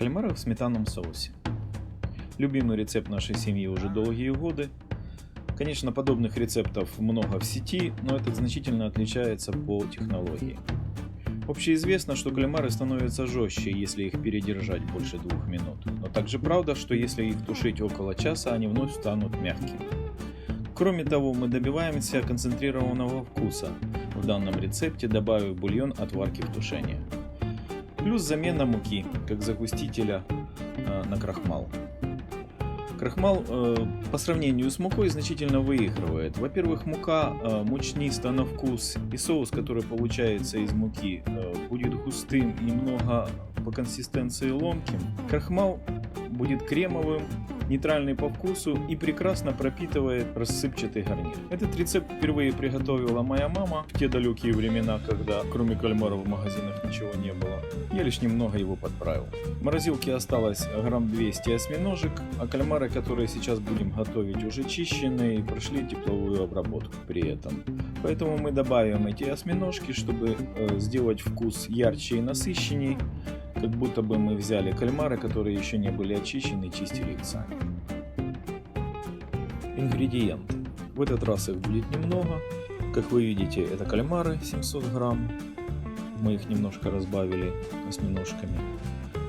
Кальмары в сметанном соусе. Любимый рецепт нашей семьи уже долгие годы. Конечно, подобных рецептов много в сети, но этот значительно отличается по технологии. Общеизвестно, что кальмары становятся жестче, если их передержать больше двух минут. Но также правда, что если их тушить около часа, они вновь станут мягкими. Кроме того, мы добиваемся концентрированного вкуса, в данном рецепте добавив бульон от варки в тушение. Плюс замена муки, как загустителя э, на крахмал. Крахмал э, по сравнению с мукой значительно выигрывает. Во-первых, мука э, мучниста на вкус, и соус, который получается из муки, э, будет густым немного по консистенции ломким. Крахмал будет кремовым, нейтральный по вкусу и прекрасно пропитывает рассыпчатый гарнир. Этот рецепт впервые приготовила моя мама в те далекие времена, когда кроме кальмаров в магазинах ничего не было. Я лишь немного его подправил. В морозилке осталось грамм 200 осьминожек, а кальмары, которые сейчас будем готовить, уже чищенные и прошли тепловую обработку при этом. Поэтому мы добавим эти осьминожки, чтобы э, сделать вкус ярче и насыщенней, как будто бы мы взяли кальмары, которые еще не были очищены и чистили их сами. Ингредиенты. В этот раз их будет немного. Как вы видите, это кальмары 700 грамм. Мы их немножко разбавили осьминожками.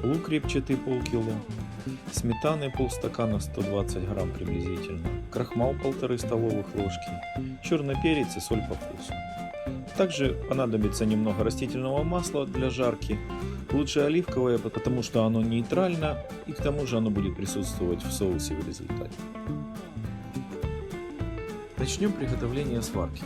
Лук репчатый полкило. Сметаны полстакана 120 грамм приблизительно. Крахмал полторы столовых ложки. Черный перец и соль по вкусу. Также понадобится немного растительного масла для жарки. Лучше оливковое, потому что оно нейтрально и к тому же оно будет присутствовать в соусе в результате. Начнем приготовление сварки.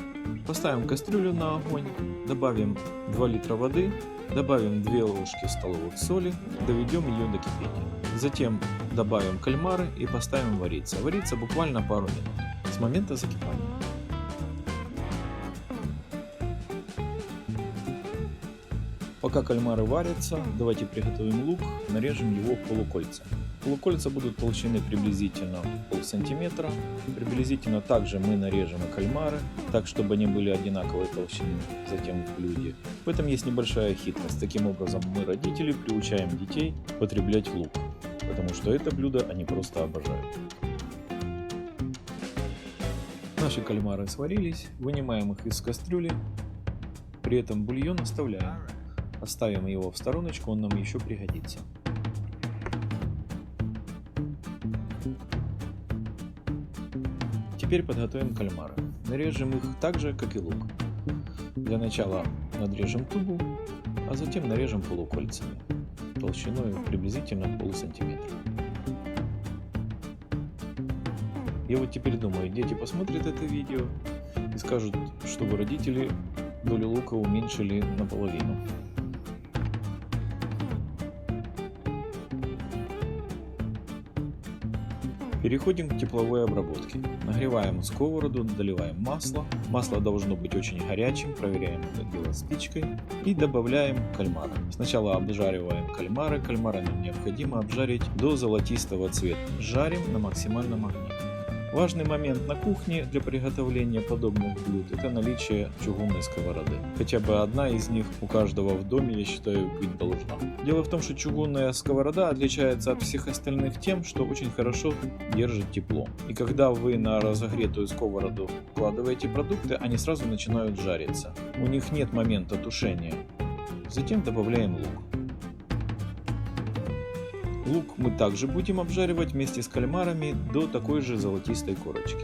Поставим кастрюлю на огонь, добавим 2 литра воды, добавим 2 ложки столовых соли, доведем ее до кипения. Затем добавим кальмары и поставим вариться. Вариться буквально пару минут с момента закипания. Пока кальмары варятся, давайте приготовим лук, нарежем его полукольца. Полукольца будут толщины приблизительно пол сантиметра. Приблизительно также мы нарежем и кальмары, так чтобы они были одинаковой толщины затем в блюде. В этом есть небольшая хитрость. Таким образом мы, родители, приучаем детей потреблять лук, потому что это блюдо они просто обожают. Наши кальмары сварились, вынимаем их из кастрюли, при этом бульон оставляем. Оставим его в стороночку, он нам еще пригодится. Теперь подготовим кальмары. Нарежем их так же, как и лук. Для начала надрежем тубу, а затем нарежем полукольцами толщиной приблизительно пол сантиметра. Я вот теперь думаю, дети посмотрят это видео и скажут, что вы родители долю лука уменьшили наполовину. Переходим к тепловой обработке. Нагреваем сковороду, доливаем масло. Масло должно быть очень горячим, проверяем это дело спичкой. И добавляем кальмары. Сначала обжариваем кальмары. Кальмары нам необходимо обжарить до золотистого цвета. Жарим на максимальном огне. Важный момент на кухне для приготовления подобных блюд – это наличие чугунной сковороды. Хотя бы одна из них у каждого в доме, я считаю, быть должна. Дело в том, что чугунная сковорода отличается от всех остальных тем, что очень хорошо держит тепло. И когда вы на разогретую сковороду вкладываете продукты, они сразу начинают жариться. У них нет момента тушения. Затем добавляем лук. Лук мы также будем обжаривать вместе с кальмарами до такой же золотистой корочки.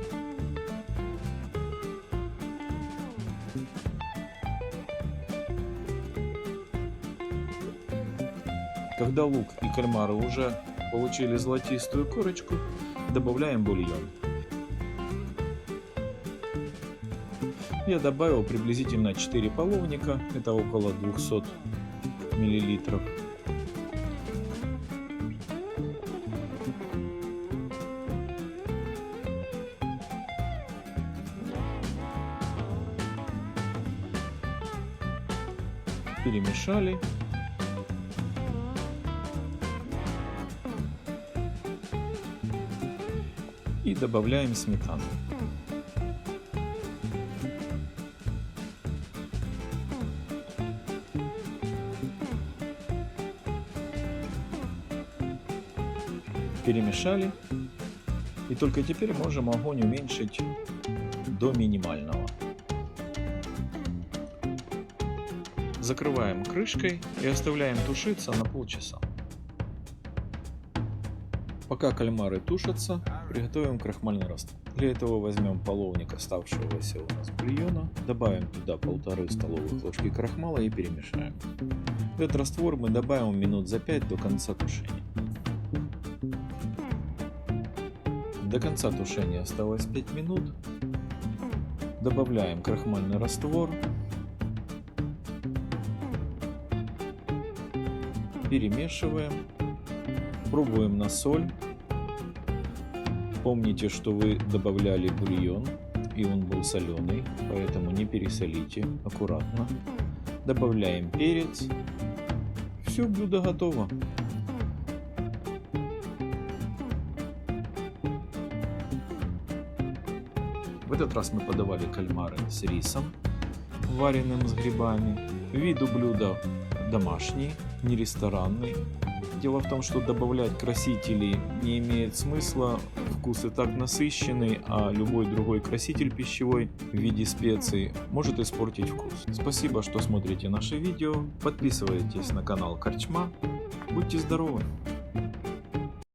Когда лук и кальмары уже получили золотистую корочку, добавляем бульон. Я добавил приблизительно 4 половника, это около 200 миллилитров. Перемешали. И добавляем сметану. Перемешали. И только теперь можем огонь уменьшить до минимального. Закрываем крышкой и оставляем тушиться на полчаса. Пока кальмары тушатся, приготовим крахмальный раствор. Для этого возьмем половник оставшегося у нас бульона, добавим туда полторы столовых ложки крахмала и перемешаем. Этот раствор мы добавим минут за 5 до конца тушения. До конца тушения осталось 5 минут. Добавляем крахмальный раствор. Перемешиваем. Пробуем на соль. Помните, что вы добавляли бульон, и он был соленый, поэтому не пересолите, аккуратно. Добавляем перец. Все, блюдо готово. В этот раз мы подавали кальмары с рисом, вареным с грибами. Виду блюда домашний, не ресторанный. Дело в том, что добавлять красителей не имеет смысла. Вкус и так насыщенный, а любой другой краситель пищевой в виде специй может испортить вкус. Спасибо, что смотрите наши видео. Подписывайтесь на канал Корчма. Будьте здоровы!